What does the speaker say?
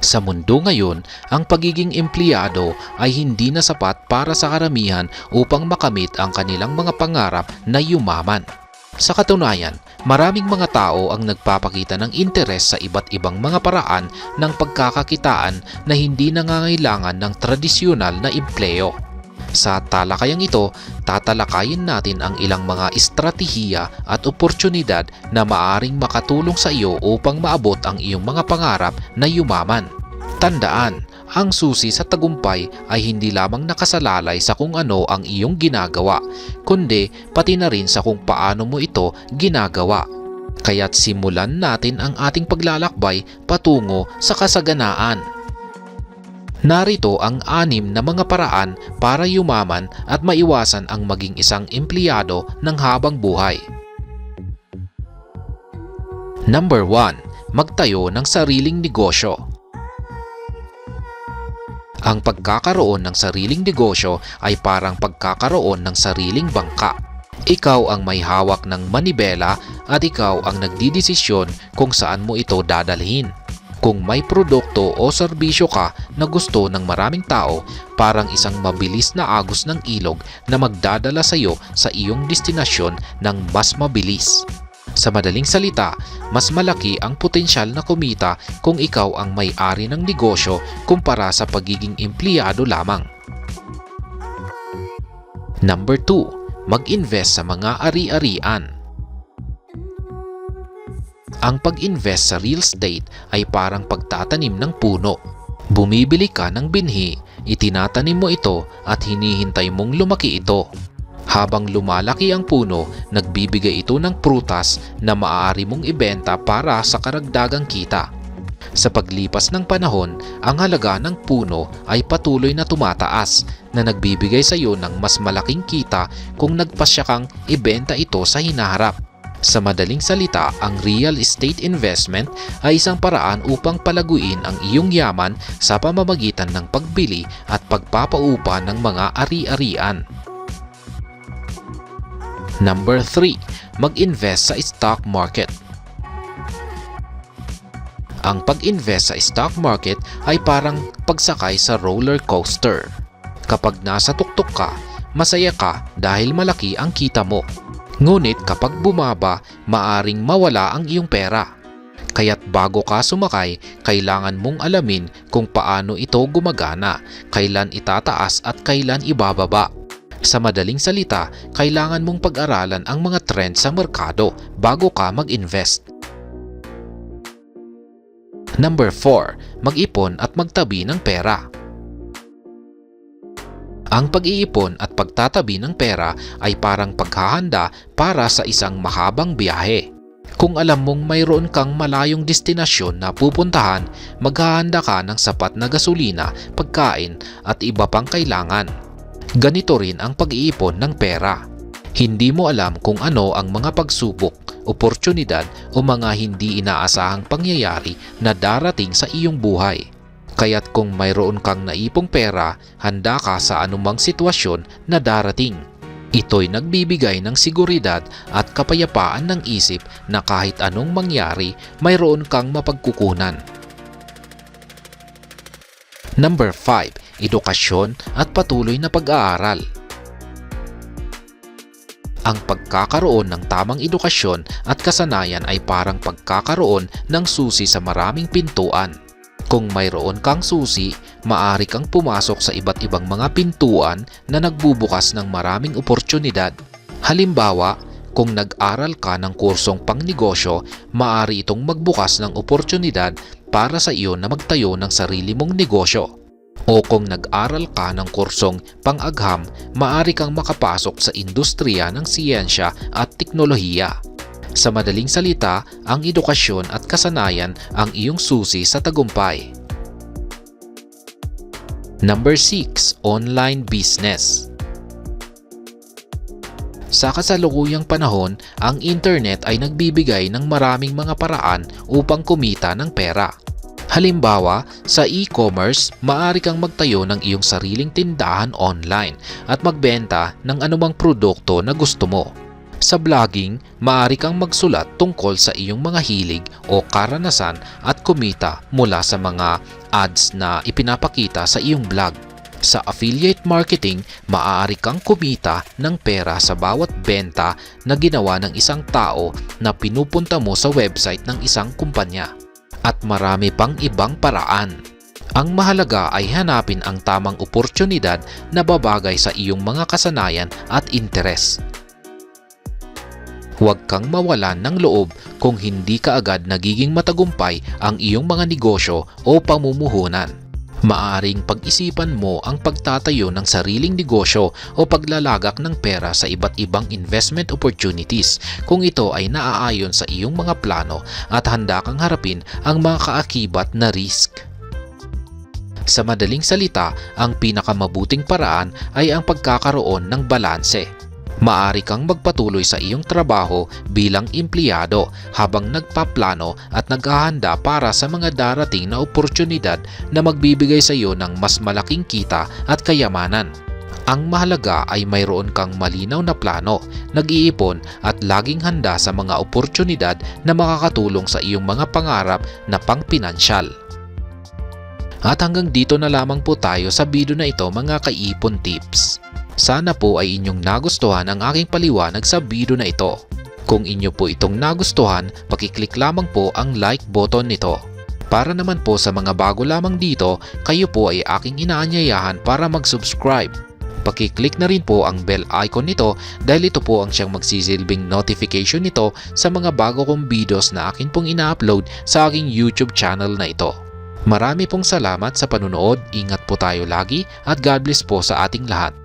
Sa mundo ngayon, ang pagiging empleyado ay hindi na sapat para sa karamihan upang makamit ang kanilang mga pangarap na yumaman. Sa katunayan, maraming mga tao ang nagpapakita ng interes sa iba't ibang mga paraan ng pagkakakitaan na hindi nangangailangan ng tradisyonal na empleyo. Sa talakayang ito, tatalakayin natin ang ilang mga estratehiya at oportunidad na maaring makatulong sa iyo upang maabot ang iyong mga pangarap na yumaman. Tandaan, ang susi sa tagumpay ay hindi lamang nakasalalay sa kung ano ang iyong ginagawa, kundi pati na rin sa kung paano mo ito ginagawa. Kaya't simulan natin ang ating paglalakbay patungo sa kasaganaan. Narito ang anim na mga paraan para yumaman at maiwasan ang maging isang empleyado ng habang buhay. Number 1. Magtayo ng sariling negosyo. Ang pagkakaroon ng sariling negosyo ay parang pagkakaroon ng sariling bangka. Ikaw ang may hawak ng manibela at ikaw ang nagdidesisyon kung saan mo ito dadalhin. Kung may produkto o serbisyo ka na gusto ng maraming tao, parang isang mabilis na agos ng ilog na magdadala sa iyo sa iyong destinasyon ng mas mabilis. Sa madaling salita, mas malaki ang potensyal na kumita kung ikaw ang may-ari ng negosyo kumpara sa pagiging empleyado lamang. Number 2. Mag-invest sa mga ari-arian. Ang pag-invest sa real estate ay parang pagtatanim ng puno. Bumibili ka ng binhi, itinatanim mo ito at hinihintay mong lumaki ito. Habang lumalaki ang puno, nagbibigay ito ng prutas na maaari mong ibenta para sa karagdagang kita. Sa paglipas ng panahon, ang halaga ng puno ay patuloy na tumataas na nagbibigay sa iyo ng mas malaking kita kung nagpasya kang ibenta ito sa hinaharap. Sa madaling salita, ang real estate investment ay isang paraan upang palaguin ang iyong yaman sa pamamagitan ng pagbili at pagpapaupa ng mga ari-arian. Number 3. Mag-invest sa stock market. Ang pag-invest sa stock market ay parang pagsakay sa roller coaster. Kapag nasa tuktok ka, masaya ka dahil malaki ang kita mo. Ngunit kapag bumaba, maaring mawala ang iyong pera. Kaya't bago ka sumakay, kailangan mong alamin kung paano ito gumagana, kailan itataas at kailan ibababa. Sa madaling salita, kailangan mong pag-aralan ang mga trend sa merkado bago ka mag-invest. Number 4. Mag-ipon at magtabi ng pera. Ang pag-iipon at pagtatabi ng pera ay parang paghahanda para sa isang mahabang biyahe. Kung alam mong mayroon kang malayong destinasyon na pupuntahan, maghahanda ka ng sapat na gasolina, pagkain at iba pang kailangan. Ganito rin ang pag-iipon ng pera. Hindi mo alam kung ano ang mga pagsubok, oportunidad o mga hindi inaasahang pangyayari na darating sa iyong buhay. Kaya't kung mayroon kang naipong pera, handa ka sa anumang sitwasyon na darating. Ito'y nagbibigay ng seguridad at kapayapaan ng isip na kahit anong mangyari, mayroon kang mapagkukunan. Number 5. Edukasyon at patuloy na pag-aaral. Ang pagkakaroon ng tamang edukasyon at kasanayan ay parang pagkakaroon ng susi sa maraming pintuan. Kung mayroon kang susi, maari kang pumasok sa iba't ibang mga pintuan na nagbubukas ng maraming oportunidad. Halimbawa, kung nag-aral ka ng kursong pangnegosyo, maari itong magbukas ng oportunidad para sa iyo na magtayo ng sarili mong negosyo. O kung nag-aral ka ng kursong pang-agham, maari kang makapasok sa industriya ng siyensya at teknolohiya. Sa madaling salita, ang edukasyon at kasanayan ang iyong susi sa tagumpay. Number 6. Online Business Sa kasalukuyang panahon, ang internet ay nagbibigay ng maraming mga paraan upang kumita ng pera. Halimbawa, sa e-commerce, maaari kang magtayo ng iyong sariling tindahan online at magbenta ng anumang produkto na gusto mo. Sa vlogging, maaari kang magsulat tungkol sa iyong mga hilig o karanasan at kumita mula sa mga ads na ipinapakita sa iyong vlog. Sa affiliate marketing, maaari kang kumita ng pera sa bawat benta na ginawa ng isang tao na pinupunta mo sa website ng isang kumpanya. At marami pang ibang paraan. Ang mahalaga ay hanapin ang tamang oportunidad na babagay sa iyong mga kasanayan at interes. Huwag kang mawalan ng loob kung hindi ka agad nagiging matagumpay ang iyong mga negosyo o pamumuhunan. Maaring pag-isipan mo ang pagtatayo ng sariling negosyo o paglalagak ng pera sa iba't ibang investment opportunities kung ito ay naaayon sa iyong mga plano at handa kang harapin ang mga kaakibat na risk. Sa madaling salita, ang pinakamabuting paraan ay ang pagkakaroon ng balanse. Maari kang magpatuloy sa iyong trabaho bilang empleyado habang nagpaplano at naghahanda para sa mga darating na oportunidad na magbibigay sa iyo ng mas malaking kita at kayamanan. Ang mahalaga ay mayroon kang malinaw na plano, nag-iipon at laging handa sa mga oportunidad na makakatulong sa iyong mga pangarap na pangpinansyal. At hanggang dito na lamang po tayo sa video na ito mga kaipon tips. Sana po ay inyong nagustuhan ang aking paliwanag sa video na ito. Kung inyo po itong nagustuhan, pakiclick lamang po ang like button nito. Para naman po sa mga bago lamang dito, kayo po ay aking inaanyayahan para mag-subscribe. Pakiclick na rin po ang bell icon nito dahil ito po ang siyang magsisilbing notification nito sa mga bago kong videos na akin pong ina-upload sa aking YouTube channel na ito. Marami pong salamat sa panunood, ingat po tayo lagi at God bless po sa ating lahat.